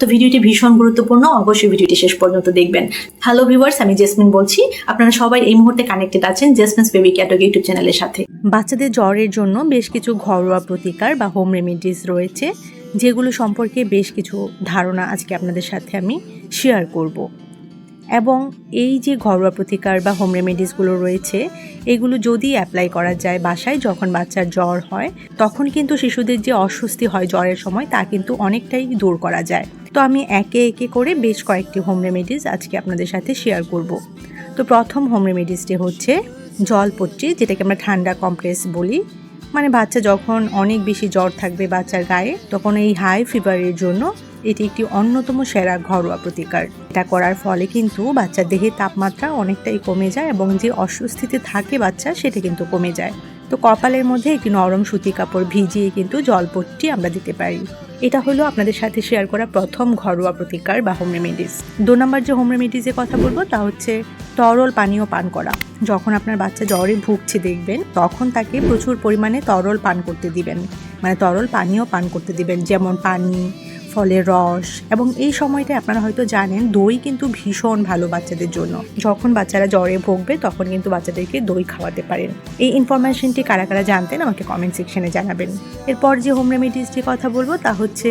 তো ভিডিওটি ভীষণ গুরুত্বপূর্ণ, অবশ্যই ভিডিওটি শেষ পর্যন্ত দেখবেন। হ্যালো ভিউয়ার্স আমি জেসমিন বলছি। আপনারা সবাই এই মুহূর্তে কানেক্টেড আছেন জেসমিনস বেবি ক্যাটগ ইউটিউব চ্যানেলের সাথে। বাচ্চাদের জ্বরের জন্য বেশ কিছু ঘরোয়া প্রতিকার বা হোম রেমিডিস রয়েছে, যেগুলো সম্পর্কে বেশ কিছু ধারণা আজকে আপনাদের সাথে আমি শেয়ার করব। এবং এই যে ঘরোয়া প্রতিকার বা হোম রেমেডিসগুলো রয়েছে, এগুলো যদি অ্যাপ্লাই করা যায় বাসায় যখন বাচ্চার জ্বর হয়, তখন কিন্তু শিশুদের যে অস্বস্তি হয় জ্বরের সময়, তা কিন্তু অনেকটাই দূর করা যায়। তো আমি একে একে করে বেশ কয়েকটি হোম রেমেডিস আজকে আপনাদের সাথে শেয়ার করব। তো প্রথম হোম রেমেডিসটি হচ্ছে জলপট্টি যেটাকে আমরা ঠান্ডা কমপ্রেস বলি। মানে বাচ্চা যখন অনেক বেশি জ্বর থাকবে বাচ্চার গায়ে, তখন এই হাই ফিভারের জন্য এটি একটি অন্যতম সেরা ঘরোয়া প্রতিকার। এটা করার ফলে কিন্তু বাচ্চার দেহের তাপমাত্রা অনেকটাই কমে যায় এবং যে অস্বস্তিতে থাকে বাচ্চা, সেটা কিন্তু কমে যায়। তো কপালের মধ্যে একটি নরম সুতি কাপড় ভিজিয়ে কিন্তু জলপট্টি আমরা দিতে পারি। এটা হলো আপনাদের সাথে শেয়ার করা প্রথম ঘরোয়া প্রতিকার বা হোম রেমেডিস। দু নম্বর যে হোম রেমেডিসের কথা বলব, তা হচ্ছে তরল পানীয় পান করা। যখন আপনার বাচ্চা জ্বরে ভুগছে দেখবেন, তখন তাকে প্রচুর পরিমাণে তরল পান করতে দিবেন। মানে তরল পানীয় পান করতে দিবেন, যেমন পানি ফলের রস এবং এই সময়টা আপনারা হয়তো জানেন, দই কিন্তু ভীষণ ভালো বাচ্চাদের জন্য। যখন বাচ্চারা জ্বরে ভুগবে, তখন কিন্তু বাচ্চাদেরকে দই খাওয়াতে পারেন। এই ইনফরমেশনটি কারা কারা জানতেন, আমাকে কমেন্ট সেকশনে জানাবেন। এরপর যে হোম রেমেডিসটির কথা বলব, তা হচ্ছে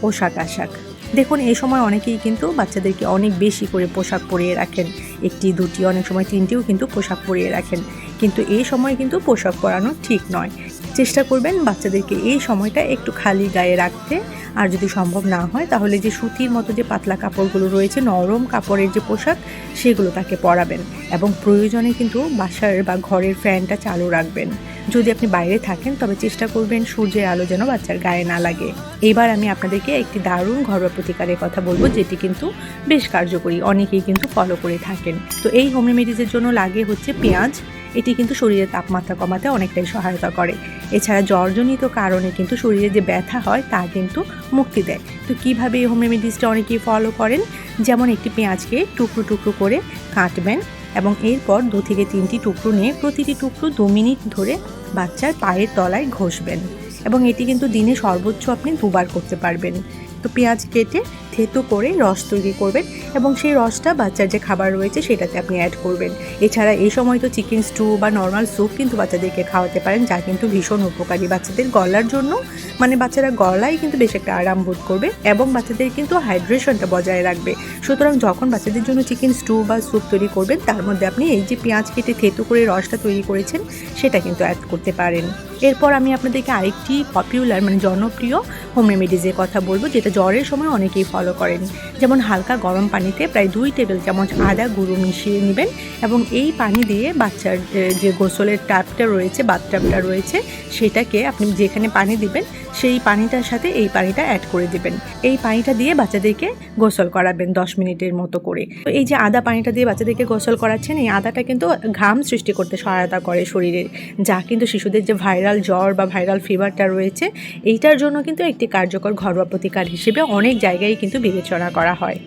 পোশাক আশাক। দেখুন, এই সময় অনেকেই কিন্তু বাচ্চাদেরকে অনেক বেশি করে পোশাক পরিয়ে রাখেন। একটি, দুটি, অনেক সময় তিনটিও কিন্তু পোশাক পরিয়ে রাখেন। কিন্তু এই সময় কিন্তু পোশাক পরানো ঠিক নয়। চেষ্টা করবেন বাচ্চাদেরকে এই সময়টা একটু খালি গায়ে রাখতে। আর যদি সম্ভব না হয়, তাহলে যে সুতির মতো যে পাতলা কাপড়গুলো রয়েছে, নরম কাপড়ের যে পোশাক, সেগুলো তাকে পরাবেন। এবং প্রয়োজনে কিন্তু বাসার বা ঘরের ফ্যানটা চালু রাখবেন। যদি আপনি বাইরে থাকেন, তবে চেষ্টা করবেন সূর্যের আলো যেন বাচ্চার গায়ে না লাগে। এবার আমি আপনাদেরকে একটি দারুণ ঘরোয়া প্রতিকারের কথা বলব, যেটি কিন্তু বেশ কার্যকরী। অনেকেই কিন্তু ফলো করে থাকেন। তো এই হোম জন্য লাগে হচ্ছে পেঁয়াজ। এটি কিন্তু শরীরের তাপমাত্রা কমাতে অনেকটাই সহায়তা করে। এছাড়া জ্বরজনিত কারণে কিন্তু শরীরে যে ব্যথা হয়, তা কিন্তু মুক্তি দেয়। তো কীভাবে এই হোম রেমেডিসটা অনেকেই ফলো করেন? যেমন একটি পেঁয়াজকে টুকরো টুকরো করে কাটবেন এবং এরপর দু থেকে তিনটি টুকরো নিয়ে প্রতিটি টুকরো দু মিনিট ধরে বাচ্চার পায়ের তলায় ঘষবেন এবং এটি কিন্তু দিনে সর্বোচ্চ আপনি দুবার করতে পারবেন। তো পেঁয়াজ কেটে থেতো করে রস তৈরি করবেন এবং সেই রসটা বাচ্চার যে খাবার রয়েছে সেটাতে আপনি অ্যাড করবেন। এছাড়া এই সময় তো চিকেন স্টু বা নর্মাল স্যুপ কিন্তু বাচ্চাদেরকে খাওয়াতে পারেন, যা কিন্তু ভীষণ উপকারী বাচ্চাদের গলার জন্য। মানে বাচ্চারা গলায় কিন্তু বেশ একটা আরাম বোধ করবে এবং বাচ্চাদের কিন্তু হাইড্রেশনটা বজায় রাখবে। সুতরাং যখন বাচ্চাদের জন্য চিকেন স্টু বা স্যুপ তৈরি করবেন, তার মধ্যে আপনি এই যে পেঁয়াজ কেটে থেতো করে রসটা তৈরি করেছেন, সেটা কিন্তু অ্যাড করতে পারেন। এরপর আমি আপনাদেরকে আরেকটি পপুলার মানে জনপ্রিয় হোম রেমেডিজের কথা বলব, যেটা জ্বরের সময় অনেকেই ফলো করেন। যেমন হালকা গরম পানিতে প্রায় দুই টেবিল চামচ আদা গুঁড়ো মিশিয়ে নেবেন এবং এই পানি দিয়ে বাচ্চার যে গোসলের টাপটা রয়েছে বাথটাবটা রয়েছে, সেটাকে আপনি যেখানে পানি দিবেন, সেই পানিটার সাথে এই পানিটা অ্যাড করে দিবেন। এই পানিটা দিয়ে বাচ্চাদেরকে গোসল করাবেন দশ মিনিটের মতো করে। তো এই যে আদা পানিটা দিয়ে বাচ্চাদেরকে গোসল করাচ্ছেন, এই আদাটা কিন্তু ঘাম সৃষ্টি করতে সহায়তা করে শরীরের, যা কিন্তু শিশুদের যে ভাইরাল জ্বর বা ভাইরাল ফিভারটা রয়েছে, এইটার জন্য কিন্তু একটি কার্যকর ঘরোয়া প্রতিকার হিসেবে অনেক জায়গায় কিন্তু বিবেচনা করা হয়।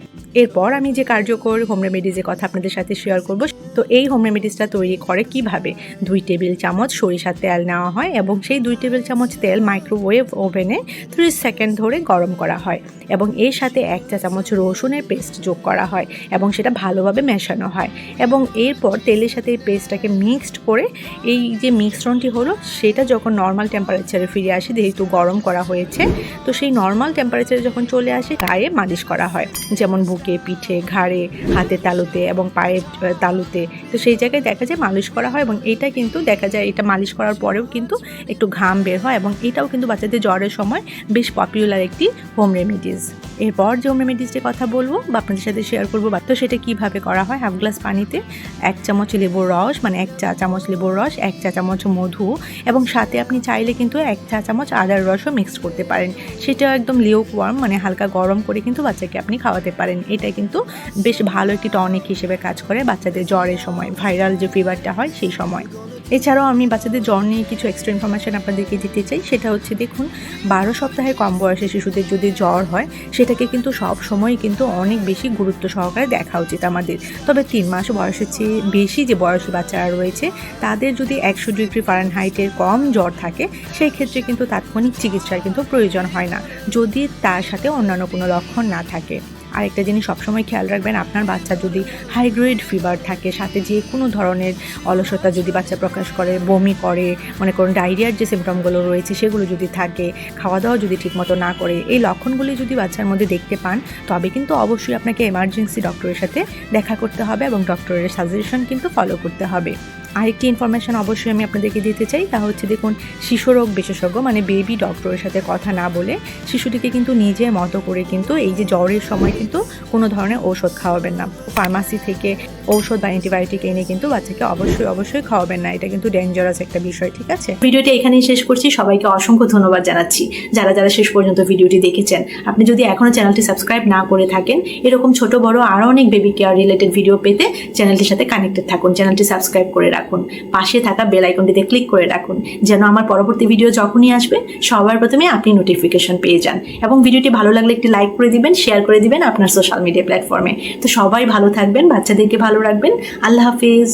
এরপর আমি যে কার্যকর হোম রেমেডিজের কথা আপনাদের সাথে শেয়ার করব তো এই হোম রেমেডিসটা তৈরি করে কীভাবে? দুই টেবিল চামচ সরিষার তেল নেওয়া হয় এবং সেই দুই টেবিল চামচ তেল মাইক্রোওয়েভ ওভেনে ত্রিশ সেকেন্ড ধরে গরম করা হয় এবং এর সাথে এক চা চামচ রসুনের পেস্ট যোগ করা হয় এবং সেটা ভালোভাবে মেশানো হয় এবং এরপর তেলের সাথে এই পেস্টটাকে মিক্সড করে এই যে মিশ্রণটি হলো সেটা যখন নর্মাল টেম্পারেচারে ফিরে আসে, যেহেতু গরম করা হয়েছে, তো সেই নর্মাল টেম্পারেচারে যখন চলে আসে গায়ে মালিশ করা হয়। যেমন বুকে, পিঠে, ঘাড়ে হাতে তালুতে এবং পায়ের তালুতে তো সেই জায়গায় দেখা যায় মালিশ করা হয় এবং এটা কিন্তু দেখা যায় এটা মালিশ করার পরেও কিন্তু একটু ঘাম বের হয় এবং এটাও কিন্তু বাচ্চাদের জ্বরের সময় বেশ পপুলার একটি হোম রেমেডিস এরপর যে হোম কথা বলব বা আপনাদের সাথে শেয়ার করব বা তো সেটা কীভাবে করা হয় হাফ গ্লাস পানিতে, এক চামচ লেবুর রস মানে এক চা চামচ লেবুর রস, এক চা চামচ মধু এবং সাথে আপনি চাইলে কিন্তু এক চা চামচ আদার রসও মিক্স করতে পারেন। সেটা একদম লিওক ওয়ার্ম মানে হালকা গরম করে কিন্তু বাচ্চাকে আপনি খাওয়াতে পারেন। এটা কিন্তু বেশ ভালো একটি টনিক হিসেবে কাজ করে বাচ্চাদের জ্বরের সময় ভাইরাল যে ফিভারটা হয় সেই সময়। এছাড়াও আমি বাচ্চাদের জ্বর নিয়ে কিছু এক্সট্রা ইনফরমেশান আপনাদেরকে দিতে চাই। সেটা হচ্ছে দেখুন, বারো সপ্তাহে কম বয়সে শিশুদের যদি জ্বর হয়, সেটাকে কিন্তু সব সময় কিন্তু অনেক বেশি গুরুত্ব সহকারে দেখা উচিত আমাদের। তবে তিন মাস বয়সের চেয়ে বেশি যে বয়সী বাচ্চারা রয়েছে, তাদের যদি একশো ডিগ্রি ফারেনহাইটের কম জ্বর থাকে সেই ক্ষেত্রে কিন্তু তাৎক্ষণিক চিকিৎসার কিন্তু প্রয়োজন হয় না। যদি তার সাথে অন্যান্য কোনো লক্ষণ না থাকে। আরেকটা জিনিস সবসময় খেয়াল রাখবেন, আপনার বাচ্চা যদি হাইগ্রেড ফিভার থাকে, সাথে যে কোনো ধরনের অলসতা যদি বাচ্চা প্রকাশ করে, বমি করে, মনে করুন ডায়রিয়ার যে সিমটমগুলো রয়েছে সেগুলো যদি থাকে খাওয়া দাওয়া যদি ঠিকমতো না করে, এই লক্ষণগুলি যদি বাচ্চার মধ্যে দেখতে পান, তবে কিন্তু অবশ্যই আপনাকে এমার্জেন্সি ডক্টরের সাথে দেখা করতে হবে এবং ডক্টরের সাজেশন কিন্তু ফলো করতে হবে। আরেকটি ইনফরমেশন অবশ্যই আমি আপনাদেরকে দিতে চাই, তা হচ্ছে দেখুন শিশুরোগ বিশেষজ্ঞ মানে বেবি ডক্টরের সাথে কথা না বলে শিশুটিকে কিন্তু নিজের মতো করে কিন্তু এই যে জ্বরের সময় কিন্তু কোনো ধরনের ঔষধ খাওয়াবেন না। ফার্মাসি থেকে ঔষধ বা অ্যান্টিবায়োটিক এনে কিন্তু বাচ্চাকে অবশ্যই অবশ্যই খাওয়াবেন না। এটা কিন্তু ডেঞ্জারাস একটা বিষয়, ঠিক আছে? ভিডিওটি এখানেই শেষ করছি। সবাইকে অসংখ্য ধন্যবাদ জানাচ্ছি। যারা যারা শেষ পর্যন্ত ভিডিওটি দেখেছেন, আপনি যদি এখনও চ্যানেলটি সাবস্ক্রাইব না করে থাকেন, এরকম ছোট, বড় আরও অনেক বেবি কেয়ার রিলেটেড ভিডিও পেতে চ্যানেলটির সাথে কানেক্টেড থাকুন। চ্যানেলটি সাবস্ক্রাইব করে রাখুন। পাশে থাকা বেল আইকনটিতে ক্লিক করে রাখুন, যেন আমার পরবর্তী ভিডিও যখনই আসবে, সবার প্রথমে আপনি নোটিফিকেশন পেয়ে যান এবং ভিডিওটি ভালো লাগলে একটি লাইক করে দিবেন শেয়ার করে দিবেন আপনার সোশ্যাল মিডিয়া প্ল্যাটফর্মে তো সবাই ভালো থাকবেন, বাচ্চাদেরকে ভালো রাখবেন। আল্লাহ হাফিজ।